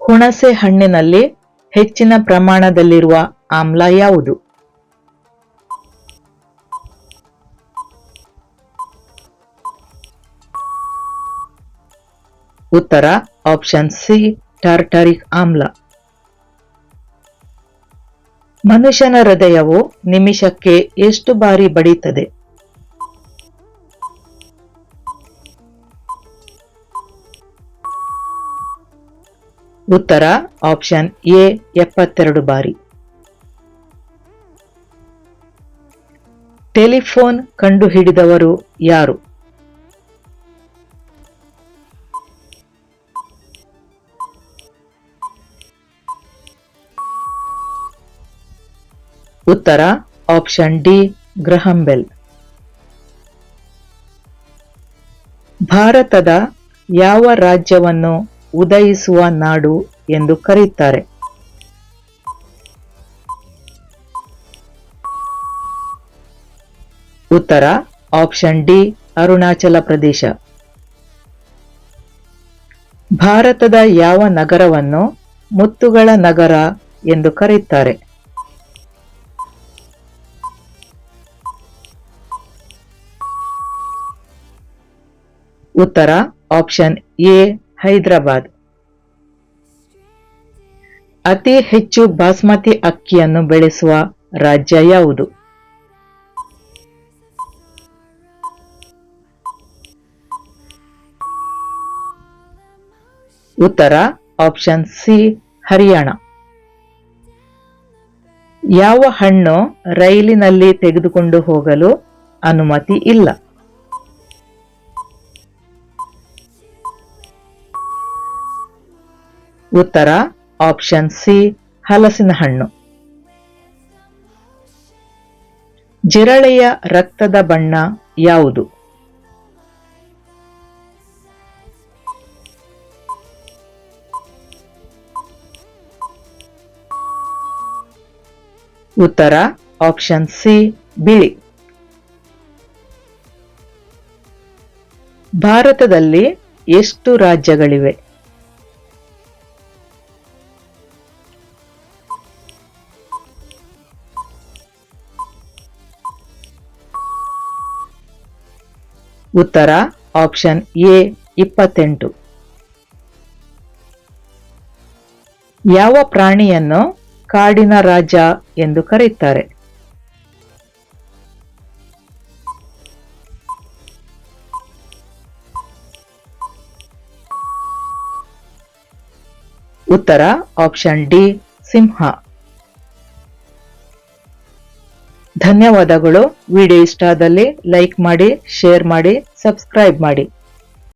ಹುಣಸೆ ಹಣ್ಣಿನಲ್ಲಿ ಹೆಚ್ಚಿನ ಪ್ರಮಾಣದಲ್ಲಿರುವ ಆಮ್ಲ ಯಾವುದು? ಉತ್ತರ ಆಪ್ಷನ್ ಸಿ ಟಾರ್ಟಾರಿಕ್ ಆಮ್ಲ. ಮನುಷ್ಯನ ಹೃದಯವು ನಿಮಿಷಕ್ಕೆ ಎಷ್ಟು ಬಾರಿ ಬಡಿತದೆ ಉತ್ತರ ಆಪ್ಷನ್ ಎ ಎಪ್ಪತ್ತೆರಡು ಬಾರಿ. ಟೆಲಿಫೋನ್ ಕಂಡುಹಿಡಿದವರು ಯಾರು? ಉತ್ತರ ಆಪ್ಷನ್ ಡಿ ಗ್ರಹಂಬೆಲ್ ಭಾರತದ ಯಾವ ರಾಜ್ಯವನ್ನು ಉದಯಿಸುವ ನಾಡು ಎಂದು ಕರೆಯುತ್ತಾರೆ. ಉತ್ತರ, ಆಪ್ಷನ್ ಡಿ, ಅರುಣಾಚಲ ಪ್ರದೇಶ. ಭಾರತದ ಯಾವ ನಗರವನ್ನು ಮುತ್ತುಗಳ ನಗರ ಎಂದು ಕರೆಯುತ್ತಾರೆ? ಉತ್ತರ, ಆಪ್ಷನ್ ಎ ಹೈದರಾಬಾದ್. ಅತಿ ಹೆಚ್ಚು ಬಾಸ್ಮತಿ ಅಕ್ಕಿಯನ್ನು ಬೆಳೆಸುವ ರಾಜ್ಯ ಯಾವುದು? ಉತ್ತರ ಆಪ್ಷನ್ ಸಿ, ಹರಿಯಾಣ. ಯಾವ ಹಣ್ಣು ರೈಲಿನಲ್ಲಿ ತೆಗೆದುಕೊಂಡು ಹೋಗಲು ಅನುಮತಿ ಇಲ್ಲ? ಉತ್ತರ ಆಪ್ಷನ್ ಸಿ ಹಲಸಿನ ಹಣ್ಣು. ಜಿರಳೆಯ ರಕ್ತದ ಬಣ್ಣ ಯಾವುದು? ಉತ್ತರ ಆಪ್ಷನ್ ಸಿ ಬಿಳಿ. ಭಾರತದಲ್ಲಿ ಎಷ್ಟು ರಾಜ್ಯಗಳಿವೆ? ಉತ್ತರ ಆಪ್ಷನ್ ಎ ಇಪ್ಪತ್ತೆಂಟು. ಯಾವ ಪ್ರಾಣಿಯನ್ನು ಕಾಡಿನ ರಾಜ ಎಂದು ಕರೆಯುತ್ತಾರೆ? ಉತ್ತರ ಆಪ್ಷನ್ ಡಿ ಸಿಂಹ. ಧನ್ಯವಾದಗಳು. ವಿಡಿಯೋ ಇಷ್ಟ ಆದಲ್ಲಿ ಲೈಕ್ ಮಾಡಿ ಶೇರ್ ಮಾಡಿ ಸಬ್ಸ್ಕ್ರೈಬ್ ಮಾಡಿ.